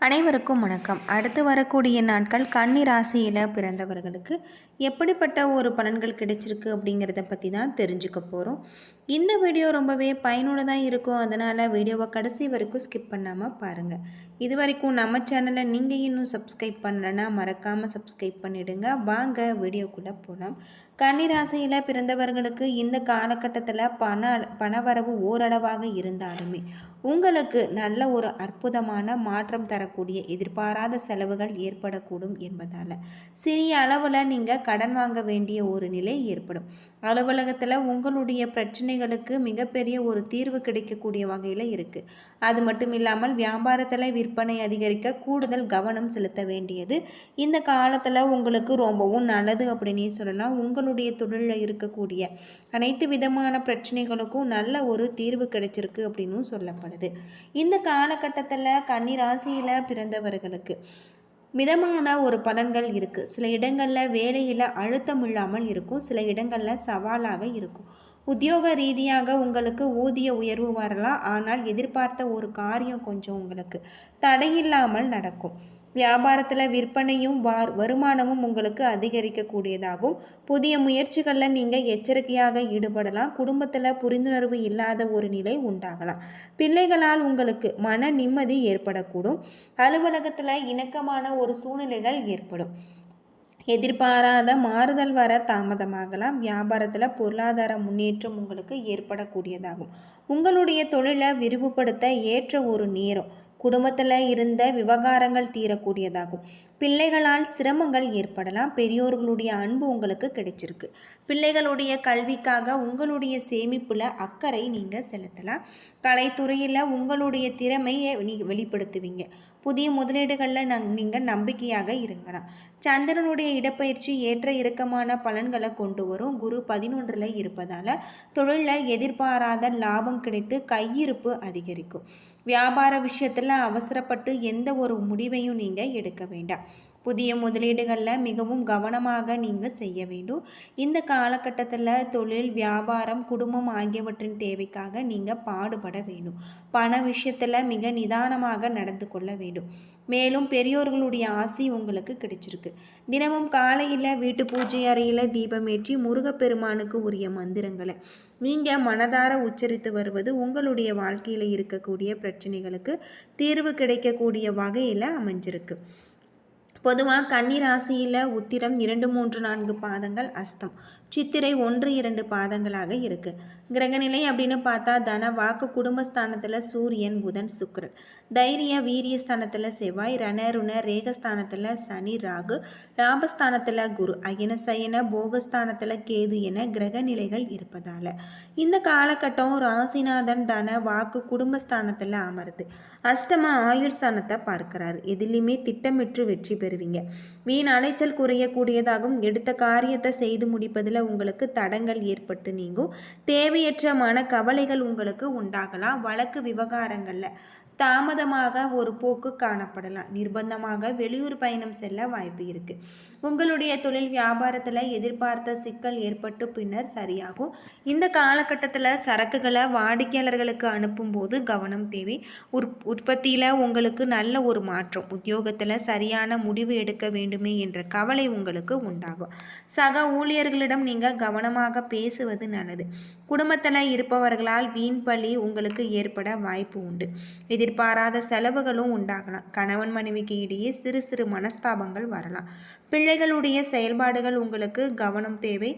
அனைவருக்கும் வணக்கம். அடுத்து வரக்கூடிய நாட்கள் கன்னி ராசியில் பிறந்தவர்களுக்கு எப்படிப்பட்ட ஒரு பலன்கள் கிடைச்சிருக்கு அப்படிங்கிறத பற்றி தான் தெரிஞ்சுக்க போகிறோம் இந்த வீடியோ ரொம்பவே பயனுள்ளதாக இருக்கும். அதனால் வீடியோவை கடைசி வரைக்கும் ஸ்கிப் பண்ணாமல் பாருங்கள் இது வரைக்கும் நம்ம சேனலை நீங்கள் இன்னும் சப்ஸ்கிரைப் பண்ணலன்னா மறக்காமல் சப்ஸ்கிரைப் பண்ணிவிடுங்க வாங்க வீடியோக்குள்ளே போகலாம் கன்னிராசியில் பிறந்தவர்களுக்கு இந்த காலகட்டத்தில் பண பணவரவு ஓரளவாக இருந்தாலுமே உங்களுக்கு நல்ல ஒரு அற்புதமான மாற்றம் தரக்கூடிய எதிர்பாராத செலவுகள் ஏற்படக்கூடும் என்பதால் சிறிய அளவில் நீங்கள் கடன் வாங்க வேண்டிய ஒரு நிலை ஏற்படும். அலுவலகத்தில் உங்களுடைய பிரச்சனைகளுக்கு மிகப்பெரிய ஒரு தீர்வு கிடைக்கக்கூடிய வகையில் இருக்குது அது மட்டும் இல்லாமல் வியாபாரத்தில் விற்பனை அதிகரிக்க கூடுதல் கவனம் செலுத்த வேண்டியது. இந்த காலத்தில் உங்களுக்கு ரொம்பவும் நல்லது அப்படின்னே சொல்லலாம். உங்களுடைய தொழிலில் இருக்கக்கூடிய அனைத்து விதமான பிரச்சனைகளுக்கும் நல்ல ஒரு தீர்வு கிடைச்சிருக்கு அப்படின்னும் சொல்லப்படுது. இந்த காலகட்டத்தில் கன்னிராசியில் பிறந்தவர்களுக்கு மிதமான ஒரு பலன்கள் இருக்குது சில இடங்களில் வேலையில் அழுத்தம் இல்லாமல் இருக்கும். சில இடங்களில் சவாலாக இருக்கும். உத்தியோக ரீதியாக உங்களுக்கு ஊதிய உயர்வு வரலாம். ஆனால் எதிர்பார்த்த ஒரு காரியம் கொஞ்சம் உங்களுக்கு தடையில்லாமல் நடக்கும். வியாபாரத்தில் விற்பனையும் வார் வருமானமும் உங்களுக்கு அதிகரிக்கக்கூடியதாகும். புதிய முயற்சிகளில் நீங்கள் எச்சரிக்கையாக ஈடுபடலாம். குடும்பத்தில் புரிந்துணர்வு இல்லாத ஒரு நிலை உண்டாகலாம். பிள்ளைகளால் உங்களுக்கு மன நிம்மதி ஏற்படக்கூடும். அலுவலகத்தில் இணக்கமான ஒரு சூழ்நிலைகள் ஏற்படும். எதிர்பாராத மாறுதல் வர தாமதமாகலாம். வியாபாரத்தில் பொருளாதார முன்னேற்றம் உங்களுக்கு ஏற்படக்கூடியதாகும். உங்களுடைய தொழிலை விரிவுபடுத்த ஏற்ற ஒரு நேரம் குடும்பத்தில் இருந்த விவகாரங்கள் தீரக்கூடியதாகும். பிள்ளைகளால் சிரமங்கள் ஏற்படலாம். பெரியோர்களுடைய அன்பு உங்களுக்கு கிடைச்சிருக்கு. பிள்ளைகளுடைய கல்விக்காக உங்களுடைய சேமிப்பில் அக்கறை நீங்கள் செலுத்தலாம். கலைத்துறையில் உங்களுடைய திறமையை நீங்கள் வெளிப்படுத்துவீங்க. புதிய முதலீடுகளில் நங் நீங்கள் நம்பிக்கையாக இருங்கலாம் சந்திரனுடைய இடப்பயிற்சி ஏற்ற இறக்கமான பலன்களை கொண்டு வரும். குரு பதினொன்றில் இருப்பதால் தொழிலில் எதிர்பாராத லாபம் கிடைத்து கையிருப்பு அதிகரிக்கும். வியாபார விஷயத்தில் அவசரப்பட்டு எந்த ஒரு முடிவையும் நீங்கள் எடுக்க வேண்டாம். புதிய முதலீடுகளில் மிகவும் கவனமாக நீங்கள் செய்ய வேண்டும். இந்த காலகட்டத்தில் தொழில் வியாபாரம் குடும்பம் ஆகியவற்றின் தேவைக்காக நீங்கள் பாடுபட வேண்டும். பண விஷயத்தில் மிக நிதானமாக நடந்து கொள்ள வேண்டும். மேலும் பெரியோர்களுடைய ஆசி உங்களுக்கு கிடைச்சிருக்கு. தினமும் காலையில் வீட்டு பூஜை அறையில் தீபமேற்றி முருகப்பெருமானுக்கு உரிய மந்திரங்களை. நீங்கள் மனதார உச்சரித்து வருவது உங்களுடைய வாழ்க்கையில் இருக்கக்கூடிய பிரச்சனைகளுக்கு தீர்வு கிடைக்கக்கூடிய வகையில் அமைஞ்சிருக்கு. பொதுவாக கன்னி ராசியில் உத்திரம் இரண்டு மூன்று நான்கு பாதங்கள் அஸ்தம். சித்திரை ஒன்று இரண்டு பாதங்களாக இருக்குது கிரகநிலை அப்படின்னு பார்த்தா தன வாக்கு குடும்பஸ்தானத்தில் சூரியன் புதன் சுக்கரன் தைரிய வீரிய ஸ்தானத்தில் செவ்வாய் ரணருண ரேகஸ்தானத்தில் சனி ராகு லாபஸ்தானத்தில் குரு அயன சயன போகஸ்தானத்தில் கேது என கிரக நிலைகள் இருப்பதால். இந்த காலகட்டம் ராசிநாதன் தன வாக்கு குடும்பஸ்தானத்தில் அமருது. அஷ்டம ஆயுள் ஸ்தானத்தை பார்க்கிறார். எதிலையுமே திட்டமிட்டு வெற்றி பெறு பெறுவீங்க வீண் அலைச்சல் குறையக்கூடியதாகவும் எடுத்த காரியத்தை செய்து முடிப்பதில் உங்களுக்கு தடங்கள் ஏற்பட்டு நீங்கும். தேவையற்ற மன கவலைகள் உங்களுக்கு உண்டாகலாம். வழக்கு விவகாரங்களில். தாமதமாக ஒரு போக்கு காணப்படலாம். நிர்பந்தமாக வெளியூர் பயணம் செல்ல வாய்ப்பு இருக்குது உங்களுடைய தொழில் வியாபாரத்தில் எதிர்பார்த்த சிக்கல் ஏற்பட்டு பின்னர் சரியாகும். இந்த காலகட்டத்தில் சரக்குகளை வாடிக்கையாளர்களுக்கு அனுப்பும்போது கவனம் தேவை. உற் உற்பத்தியில் உங்களுக்கு நல்ல ஒரு மாற்றம். உத்தியோகத்தில் சரியான முடிவு எடுக்க வேண்டுமே என்ற கவலை உங்களுக்கு உண்டாகும். சக ஊழியர்களிடம் நீங்கள் கவனமாக பேசுவது நல்லது. குடும்பத்தில் இருப்பவர்களால் வீண் பழி உங்களுக்கு ஏற்பட வாய்ப்பு உண்டு. எதிர்பாராத செலவுகளும் உண்டாகலாம். கணவன் மனைவிக்கு இடையே சிறு சிறு மனஸ்தாபங்கள் வரலாம். பிள்ளைகளுடைய செயல்பாடுகள் உங்களுக்கு கவனம் தேவை.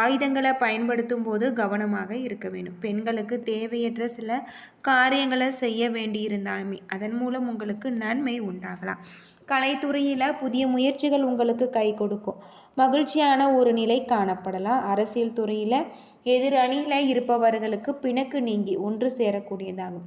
ஆயுதங்களை பயன்படுத்தும் போது கவனமாக இருக்க வேண்டும். பெண்களுக்கு தேவையற்ற சில காரியங்களை செய்ய வேண்டியிருந்தாலுமே அதன் மூலம் உங்களுக்கு நன்மை உண்டாகலாம். கலைத்துறையில் புதிய முயற்சிகள் உங்களுக்கு கை கொடுக்கும். மகிழ்ச்சியான ஒரு நிலை காணப்படலாம். அரசியல் துறையில் எதிர் அணியில் இருப்பவர்களுக்கு பிணக்கு நீங்கி ஒன்று சேரக்கூடியதாகும்.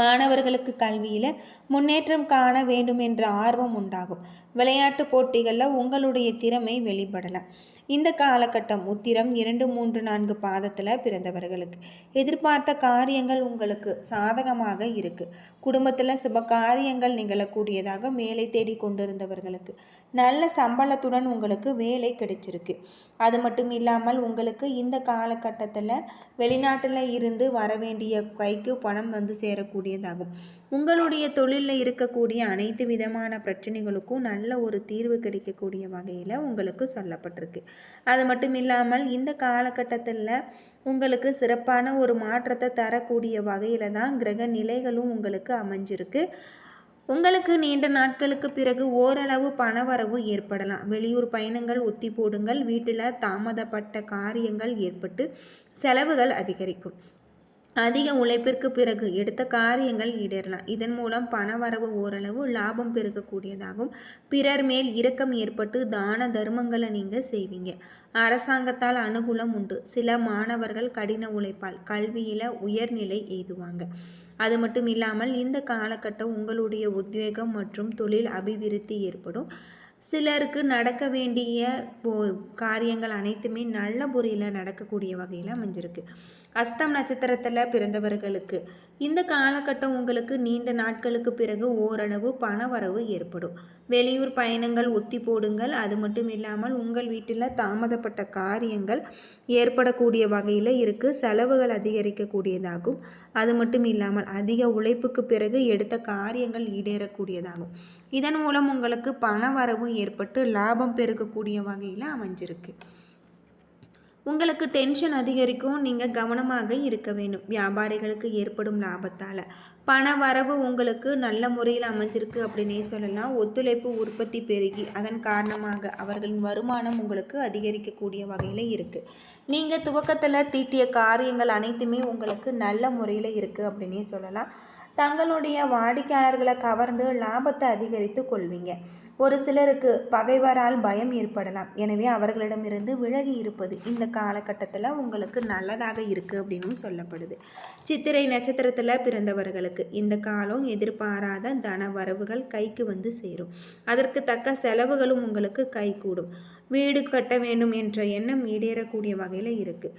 மாணவர்களுக்கு கல்வியில் முன்னேற்றம் காண வேண்டும் என்ற ஆர்வம் உண்டாகும். விளையாட்டு போட்டிகளில் உங்களுடைய திறமை வெளிப்படலாம். இந்த காலகட்டம் உத்திரம் இரண்டு மூன்று நான்கு பாதத்தில் பிறந்தவர்களுக்கு எதிர்பார்த்த காரியங்கள் உங்களுக்கு சாதகமாக இருக்குது குடும்பத்தில் சுப காரியங்கள் நிகழக்கூடியதாக வேலை தேடி கொண்டிருந்தவர்களுக்கு. நல்ல சம்பளத்துடன் உங்களுக்கு வேலை கிடைச்சிருக்கு. அது மட்டும் இல்லாமல் உங்களுக்கு இந்த காலகட்டத்தில் வெளிநாட்டில் இருந்து வர வேண்டிய கைக்கு பணம் வந்து சேரக்கூடியதாகும். உங்களுடைய தொழிலில் இருக்கக்கூடிய அனைத்து விதமான பிரச்சனைகளுக்கும் நல்ல ஒரு தீர்வு கிடைக்கக்கூடிய வகையில் உங்களுக்கு சொல்லப்பட்டிருக்கு. அது மட்டும் இல்லாமல் இந்த காலகட்டத்தில் உங்களுக்கு சிறப்பான ஒரு மாற்றத்தை தரக்கூடிய வகையில் தான் கிரக நிலைகளும் உங்களுக்கு அமைஞ்சிருக்கு. உங்களுக்கு நீண்ட நாட்களுக்கு பிறகு ஓரளவு பணவரவு ஏற்படலாம். வெளியூர் பயணங்கள் ஒத்தி போடுங்கள். வீட்டில் தாமதப்பட்ட காரியங்கள் ஏற்பட்டு செலவுகள் அதிகரிக்கும். அதிக உழைப்பிற்கு பிறகு எடுத்த காரியங்கள் ஈடேறலாம். இதன் மூலம் பணவரவு ஓரளவு லாபம் பெருகக்கூடியதாகும் பிறர் மேல் இரக்கம் ஏற்பட்டு தான தர்மங்களை நீங்கள் செய்வீங்க. அரசாங்கத்தால் அனுகூலம் உண்டு. சில மாணவர்கள் கடின உழைப்பால் கல்வியில் உயர்நிலை எய்துவாங்க. அது மட்டும் இல்லாமல் இந்த காலகட்டம் உங்களுடைய உத்வேகம் மற்றும் தொழில் அபிவிருத்தி ஏற்படும். சிலருக்கு நடக்க வேண்டிய காரியங்கள் அனைத்துமே நல்ல முறையில் நடக்கக்கூடிய வகையில் அமைஞ்சிருக்கு. அஸ்தம் நட்சத்திரத்தில் பிறந்தவர்களுக்கு. இந்த காலகட்டம் உங்களுக்கு நீண்ட நாட்களுக்கு பிறகு ஓரளவு பண வரவு ஏற்படும். வெளியூர் பயணங்கள் ஒத்தி போடுங்கள். அது மட்டும் இல்லாமல் உங்கள் வீட்டில் தாமதப்பட்ட காரியங்கள் ஏற்படக்கூடிய வகையில் இருக்குது செலவுகள் அதிகரிக்கக்கூடியதாகும். அது மட்டும் இல்லாமல் அதிக உழைப்புக்கு பிறகு எடுத்த காரியங்கள் ஈடேறக்கூடியதாகும். இதன் மூலம் உங்களுக்கு பண வரவு ஏற்பட்டு லாபம் பெருக்கக்கூடிய வகையில் அமைஞ்சிருக்கு. உங்களுக்கு டென்ஷன் அதிகரிக்கும். நீங்கள் கவனமாக இருக்க வேண்டும். வியாபாரிகளுக்கு ஏற்படும் லாபத்தால். பண வரவு உங்களுக்கு நல்ல முறையில் அமைஞ்சிருக்கு அப்படின்னே சொல்லலாம். ஒத்துழைப்பு உற்பத்தி பெருகி அதன் காரணமாக அவர்களின் வருமானம் உங்களுக்கு அதிகரிக்கக்கூடிய வகையில் இருக்குது நீங்கள் துவக்கத்தில் தீட்டிய காரியங்கள் அனைத்துமே உங்களுக்கு நல்ல முறையில் இருக்குது அப்படின்னே சொல்லலாம். தங்களுடைய வாடிக்கையாளர்களை கவர்ந்து லாபத்தை அதிகரித்து கொள்வீங்க. ஒரு சிலருக்கு பகைவரால் பயம் ஏற்படலாம். எனவே அவர்களிடமிருந்து விலகி இருப்பது இந்த காலகட்டத்தில் உங்களுக்கு நல்லதாக இருக்குது அப்படின்னு சொல்லப்படுது. சித்திரை நட்சத்திரத்தில் பிறந்தவர்களுக்கு இந்த காலம் எதிர்பாராத தன வரவுகள் கைக்கு வந்து சேரும். அதற்கு தக்க செலவுகளும் உங்களுக்கு கைகூடும். வீடு கட்ட வேண்டும் என்ற எண்ணம் ஈடேறக்கூடிய வகையில் இருக்குது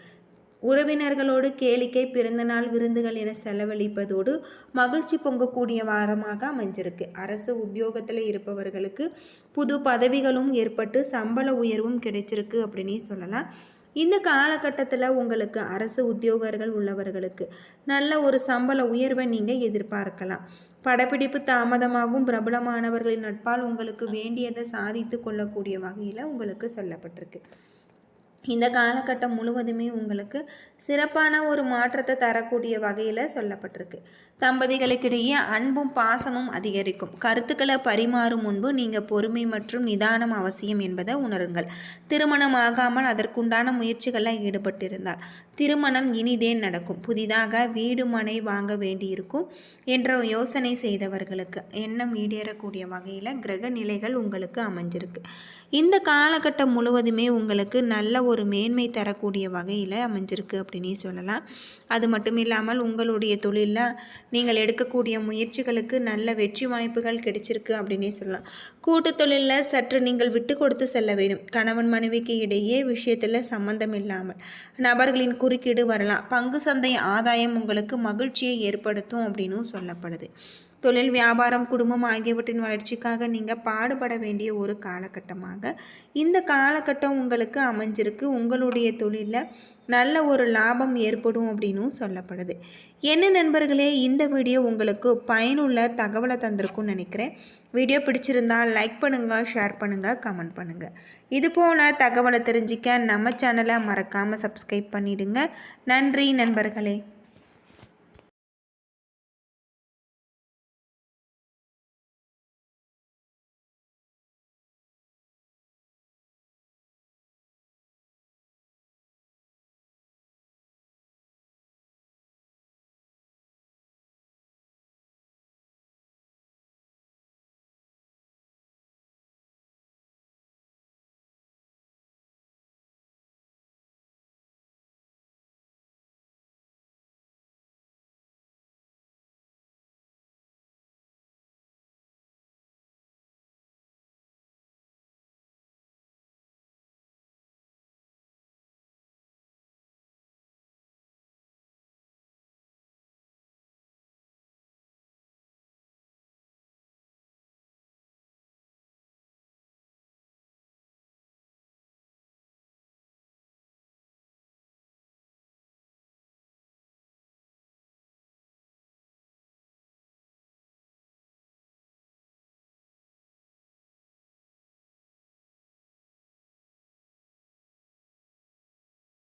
உறவினர்களோடு கேளிக்கை பிறந்தநாள் விருந்துகள் என செலவழிப்பதோடு மகிழ்ச்சி பொங்கக்கூடிய வாரமாக அமைஞ்சிருக்கு. அரசு உத்தியோகத்தில் இருப்பவர்களுக்கு புது பதவிகளும் ஏற்பட்டு சம்பள உயர்வும் கிடைச்சிருக்கு அப்படின்னே சொல்லலாம். இந்த காலகட்டத்தில் உங்களுக்கு அரசு உத்தியோகர்கள் உள்ளவர்களுக்கு நல்ல ஒரு சம்பள உயர்வை நீங்கள் எதிர்பார்க்கலாம். படப்பிடிப்பு தாமதமாகவும் பிரபலமானவர்களின் நட்பால் உங்களுக்கு வேண்டியதை சாதித்து கொள்ளக்கூடிய வகையில் உங்களுக்கு சொல்லப்பட்டிருக்கு. இந்த காலகட்டம் முழுவதுமே உங்களுக்கு சிறப்பான ஒரு மாற்றத்தை தரக்கூடிய வகையில் சொல்லப்பட்டிருக்கு. தம்பதிகளுக்கிடையே அன்பும் பாசமும் அதிகரிக்கும். கருத்துக்களை பரிமாறும் முன்பு நீங்கள் பொறுமை மற்றும் நிதானம் அவசியம் என்பதை உணருங்கள். திருமணம் ஆகாமல் அதற்குண்டான முயற்சிகளில் ஈடுபட்டிருந்தால் திருமணம் இனிதே நடக்கும். புதிதாக வீடு மனை வாங்க வேண்டியிருக்கும் என்ற யோசனை செய்தவர்களுக்கு எண்ணம் ஈடேறக்கூடிய வகையில் கிரக நிலைகள் உங்களுக்கு அமைஞ்சிருக்கு. இந்த காலகட்டம் முழுவதுமே உங்களுக்கு நல்ல ஒரு மேன்மை தரக்கூடிய வகையில் அமைஞ்சிருக்கு அப்படின்னே சொல்லலாம். அது மட்டும் இல்லாமல் உங்களுடைய தொழிலில் நீங்கள் எடுக்கக்கூடிய முயற்சிகளுக்கு நல்ல வெற்றி வாய்ப்புகள் கிடைச்சிருக்கு அப்படின்னே சொல்லலாம். கூட்டு தொழிலில் சற்று நீங்கள் விட்டு கொடுத்து செல்ல வேண்டும். கணவன் மனைவிக்கு இடையே விஷயத்தில் சம்பந்தம் இல்லாமல். நபர்களின் குறுக்கீடு வரலாம். பங்கு சந்தை ஆதாயம் உங்களுக்கு மகிழ்ச்சியை ஏற்படுத்தும் அப்படின்னும் சொல்லப்படுது. தொழில் வியாபாரம் குடும்பம் ஆகியவற்றின் வளர்ச்சிக்காக நீங்கள் பாடுபட வேண்டிய ஒரு காலகட்டமாக இந்த காலகட்டம் உங்களுக்கு அமைஞ்சிருக்கு. உங்களுடைய தொழிலில் நல்ல ஒரு லாபம் ஏற்படும் அப்படின்னும் சொல்லப்படுது. என்ன நண்பர்களே இந்த வீடியோ உங்களுக்கு பயனுள்ள தகவலை தந்திருக்கும்னு நினைக்கிறேன். வீடியோ பிடிச்சிருந்தால் லைக் பண்ணுங்கள் ஷேர் பண்ணுங்கள் கமெண்ட் பண்ணுங்கள் இது போல் தகவலை தெரிஞ்சிக்க நம்ம சேனலை மறக்காமல் சப்ஸ்கிரைப் பண்ணிவிடுங்க நன்றி நண்பர்களே.